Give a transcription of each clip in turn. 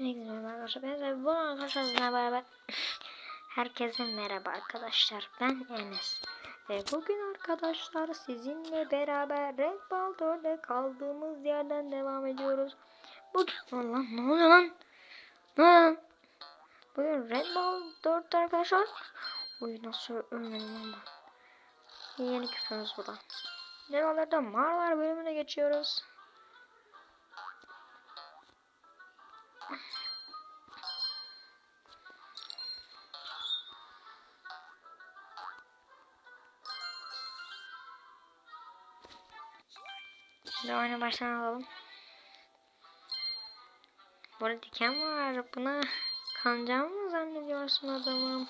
Herkese merhaba arkadaşlar. Ben bu arkadaşlar sizinle beraber Herkese merhaba arkadaşlar. Ben Enes. Ve bugün arkadaşlar sizinle beraber Red Ball 4'te kaldığımız yerden devam ediyoruz. Bugün lan ne oluyor lan? Ne oluyor lan? Bugün Red Ball 4'te arkadaşlar. Uy nasıl ölmedim ama. Yeni küpümüz burada. Devalarda mağaralar bölümüne geçiyoruz. Şimdi oyunu baştan alalım. Burada diken var. Buna kanacağımı mı zannediyorsun adamım?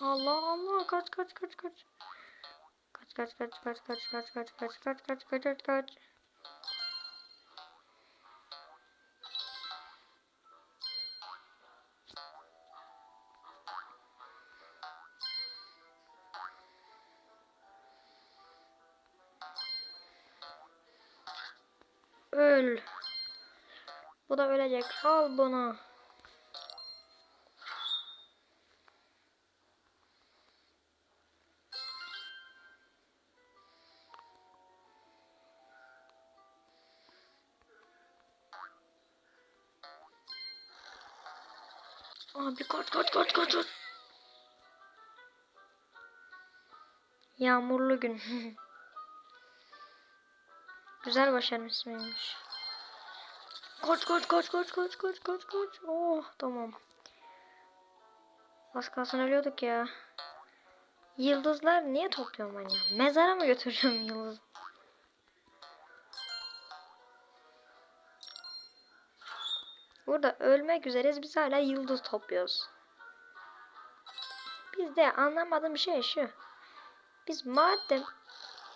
Allah Allah kaç kaç kaç kaç. Kaç kaç kaç kaç kaç kaç kaç kaç kaç kaç kaç kaç kaç. Öl. Bu da ölecek. Al bunu. Abi kaç kaç kaç kaç kaç. Yağmurlu gün. Güzel başarmışsınmış. Kaç kaç kaç kaç kaç kaç kaç kaç. Oh tamam. Az kalsın ölüyorduk ya. Yıldızlar niye topluyorum ben ya? Mezara mı götüreceğim yıldız? Burada ölmek üzereyiz biz hala yıldız topluyoruz. Bizde anlamadığım şey şu. Biz madem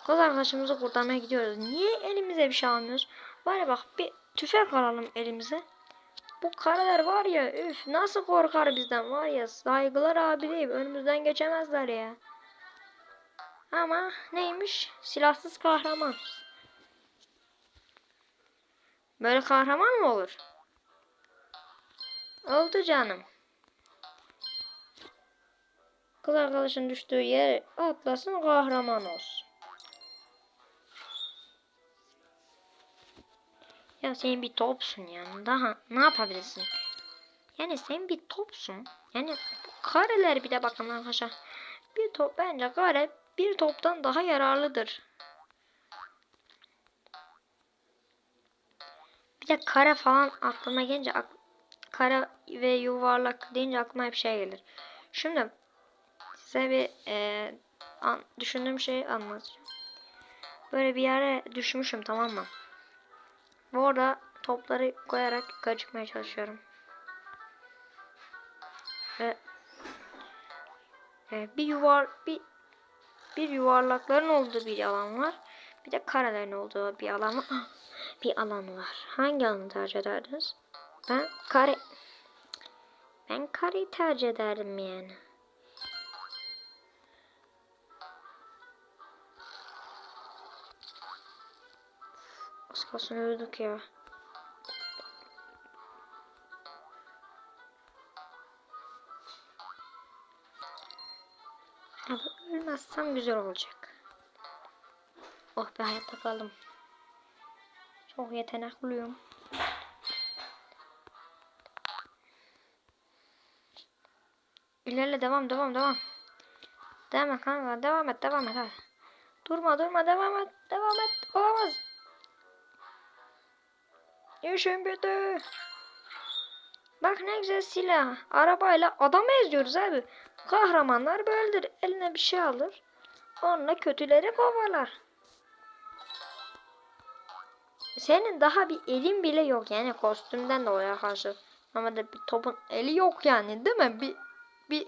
kız arkadaşımızı kurtarmaya gidiyoruz. Niye elimize bir şey almıyoruz? Var bak bir tüfek alalım elimize. Bu kareler var ya üf nasıl korkar bizden var ya saygılar abi deyip önümüzden geçemezler ya. Ama neymiş silahsız kahraman. Böyle kahraman mı olur? Oldu canım. Kız arkadaşın düştüğü yer atlasın kahraman olsun. Ya sen bir topsun yani. Daha ne yapabilirsin? Yani sen bir topsun. Yani kareler bir de bakın arkadaşlar. Bir top bence kare bir toptan daha yararlıdır. Bir de kare falan aklıma gelince ak kare ve yuvarlak deyince aklıma hep şey gelir. Şimdi size bir e, an, düşündüğüm şeyi anlatacağım. Böyle bir yere düşmüşüm tamam mı? Ve orada topları koyarak yukarı çıkmaya çalışıyorum. Ve e, bir yuvar bir bir yuvarlakların olduğu bir alan var. Bir de karelerin olduğu bir alan bir alan var. Hangi alanı tercih ederdiniz? Ben kare ben kareyi tercih ederdim yani. Az kalsın öldük ya. Abi ölmezsem güzel olacak. Oh be hayatta kaldım. Çok yetenekliyim. İlerle devam devam devam. Devam et kanka devam et devam et hadi. Durma durma devam et devam et olamaz. İşim bitti. Bak ne güzel silah. Arabayla adamı eziyoruz abi. Kahramanlar böyledir. Eline bir şey alır. Onunla kötüleri kovalar. Senin daha bir elin bile yok yani kostümden dolayı karşı. Ama da bir topun eli yok yani değil mi? Bir bir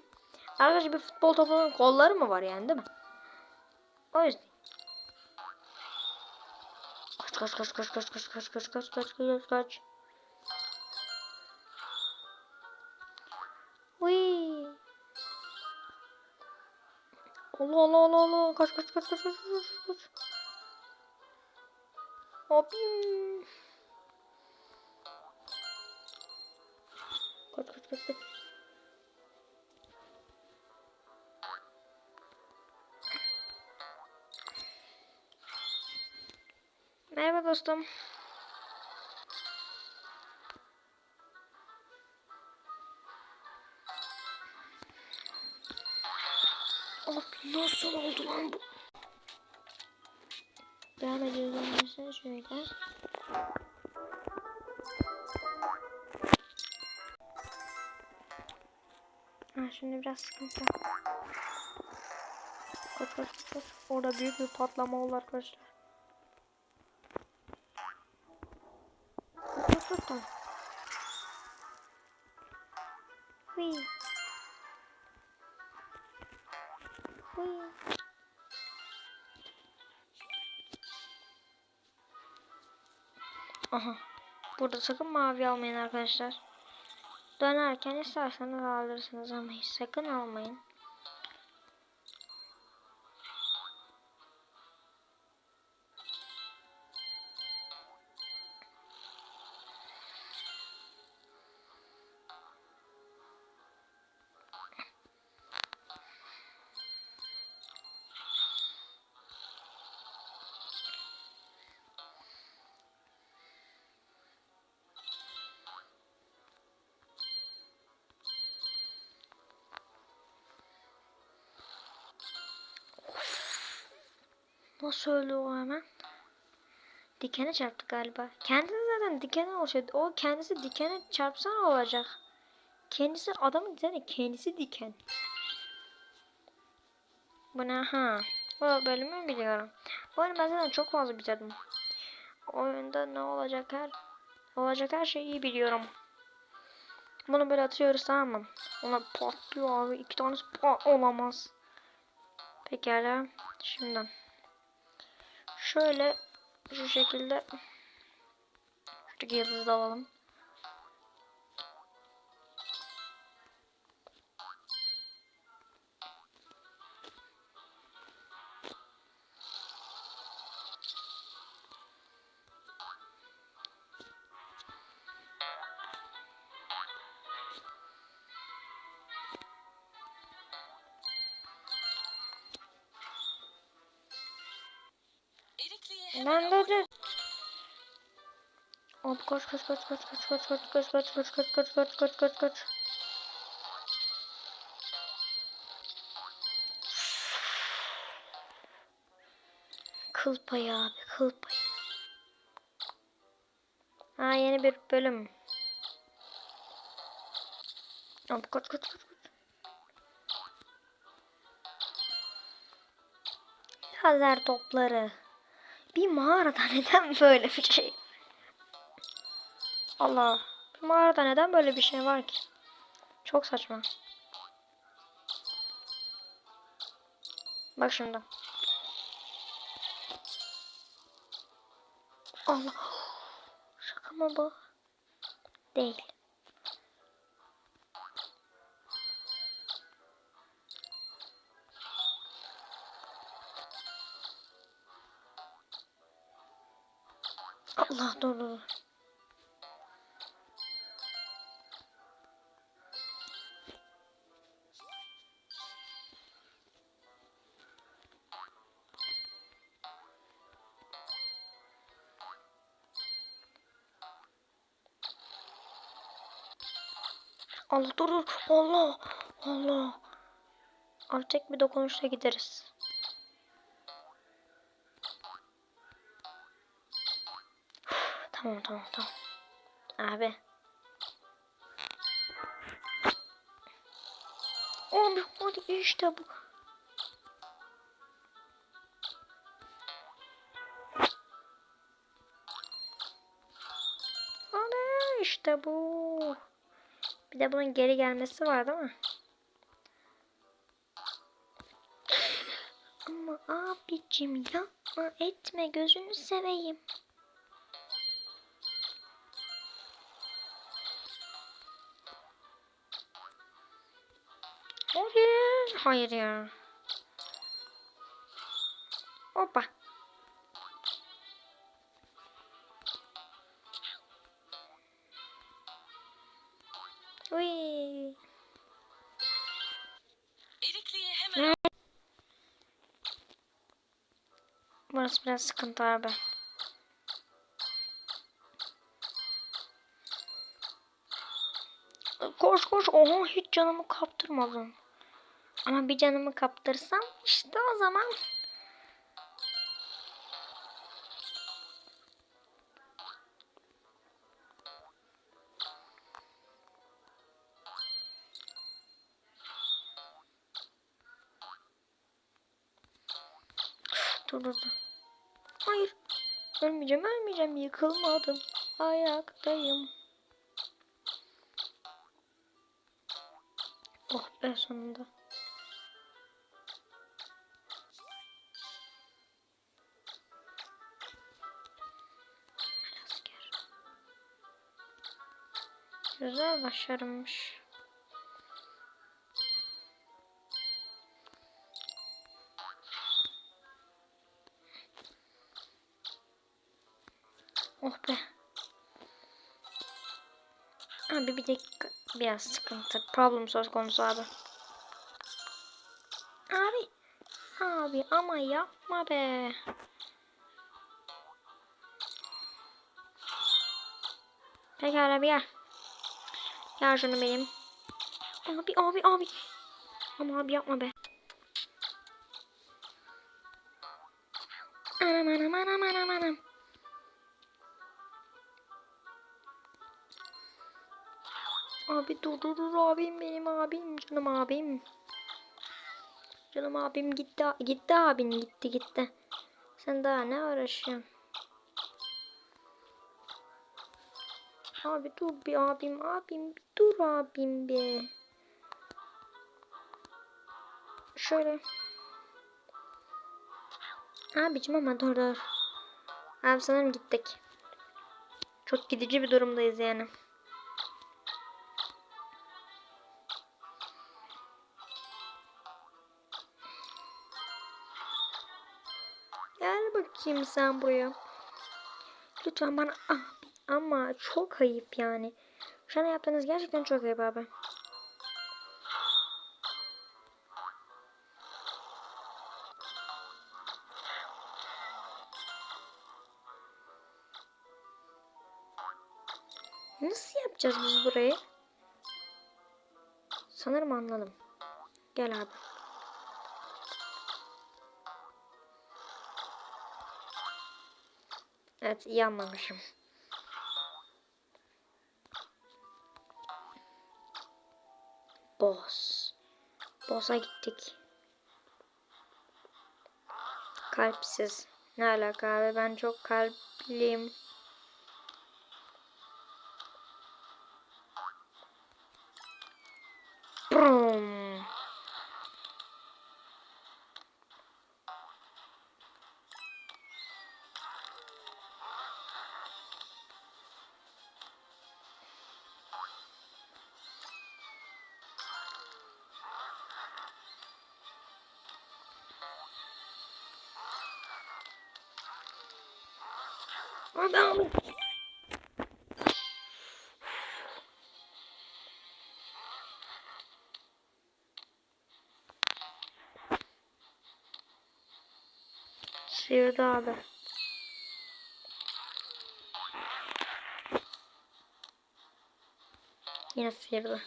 arkadaşlar bir futbol topunun kolları mı var yani değil mi? O yüzden. kaç kaç kaç kaç kaç kaç kaç kaç kaç kaç kaç Uy. Allah Allah Allah Allah kaç kaç kaç kaç kaç kaç kaç Abim Kaç kaç kaç kaç Merhaba dostum. Abi nasıl oldu lan bu? Devam ediyoruz arkadaşlar şöyle. Ha, şimdi biraz sıkıntı. Kaç kaç kaç. Orada büyük bir patlama oldu arkadaşlar. Burada sakın mavi almayın arkadaşlar. Dönerken isterseniz alırsınız ama hiç sakın almayın. Nasıl öldü o hemen? Dikene çarptı galiba. Kendisi zaten dikene oluşuyor. O kendisi dikene çarpsa ne olacak? Kendisi adamın zaten kendisi diken. Bu ne ha? Bu bölümü biliyorum. Bu oyunu ben zaten çok fazla bitirdim. Oyunda ne olacak her olacak her şeyi iyi biliyorum. Bunu böyle atıyoruz tamam mı? Ona patlıyor abi. İki tanesi pat olamaz. Pekala. Şimdi. Şöyle şu şekilde şuradaki yıldızı da alalım. Ben de de. Hop koş koş koş koş koş koş koş koş koş koş koş koş koş koş koş koş. Abi kıl. Ha yeni bir bölüm. Hop koş koş. koş. Lazer topları. Bir mağarada neden böyle bir şey? Allah. Bir mağarada neden böyle bir şey var ki? Çok saçma. Bak şimdi. Allah. Şaka mı bu? Değil. Allah dur dur. Allah dur dur. Allah. Allah. Abi bir dokunuşla gideriz. Tamam tamam tamam. Abi. Abi hadi işte bu. Hadi işte bu. Bir de bunun geri gelmesi var değil mi? Ama abicim yapma etme gözünü seveyim. Hayır. Hayır ya. Hoppa. Uy. Erikli'ye hemen... Burası biraz sıkıntı abi. Koş koş. Oha hiç canımı kaptırmadın. Ama bir canımı kaptırsam işte o zaman Dur dur dur. Hayır. Ölmeyeceğim ölmeyeceğim. Yıkılmadım. Ayaktayım. Oh be sonunda. Güzel başarılmış. Oh be. Abi bir dakika. Biraz sıkıntı. Problem söz konusu abi. Abi. Abi ama yapma be. Pekala bir gel. Gel şunu benim. Abi abi abi. Ama abi yapma be. Anam anam anam anam anam. Abi dur dur dur abim benim abim canım abim. Canım abim gitti gitti abin gitti gitti. Sen daha ne uğraşıyorsun? Abi dur bir abim abim bir dur abim bir. Şöyle. Abicim ama dur dur. Abi sanırım gittik. Çok gidici bir durumdayız yani. Bakayım sen buraya. Lütfen bana ah, ama çok ayıp yani. Şu an yaptığınız gerçekten çok ayıp abi. Nasıl yapacağız biz burayı? Sanırım anladım. Gel abi. Evet iyi anlamışım. Boss. Boss'a gittik. Kalpsiz. Ne alaka abi ben çok kalpliyim. Adam. Sıyırdı abi. Yine sıyırdı.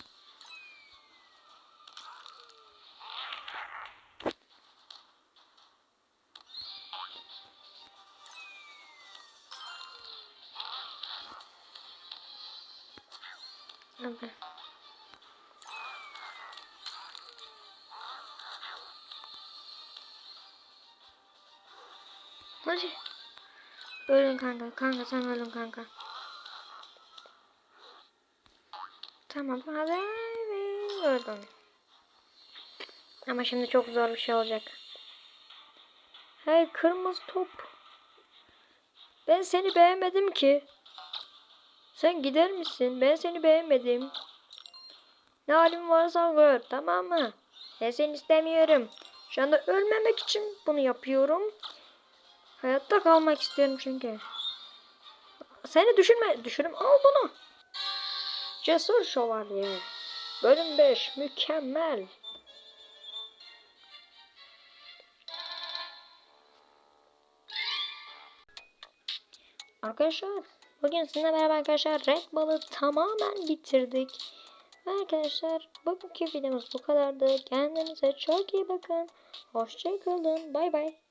Kanka. Kanka sen ölün kanka. Tamam hadi. Öldüm. Ama şimdi çok zor bir şey olacak. Hey kırmızı top. Ben seni beğenmedim ki. Sen gider misin? Ben seni beğenmedim. Ne halin varsa gör tamam mı? Ben seni istemiyorum. Şu anda ölmemek için bunu yapıyorum. Hayatta kalmak istiyorum çünkü. Seni düşürme. Düşürüm. Al bunu. Cesur şövalye. Bölüm 5. Mükemmel. Arkadaşlar bugün sizinle beraber arkadaşlar Red Bull'ı tamamen bitirdik. Ve arkadaşlar bugünkü videomuz bu kadardı. Kendinize çok iyi bakın. Hoşçakalın. Bay bay.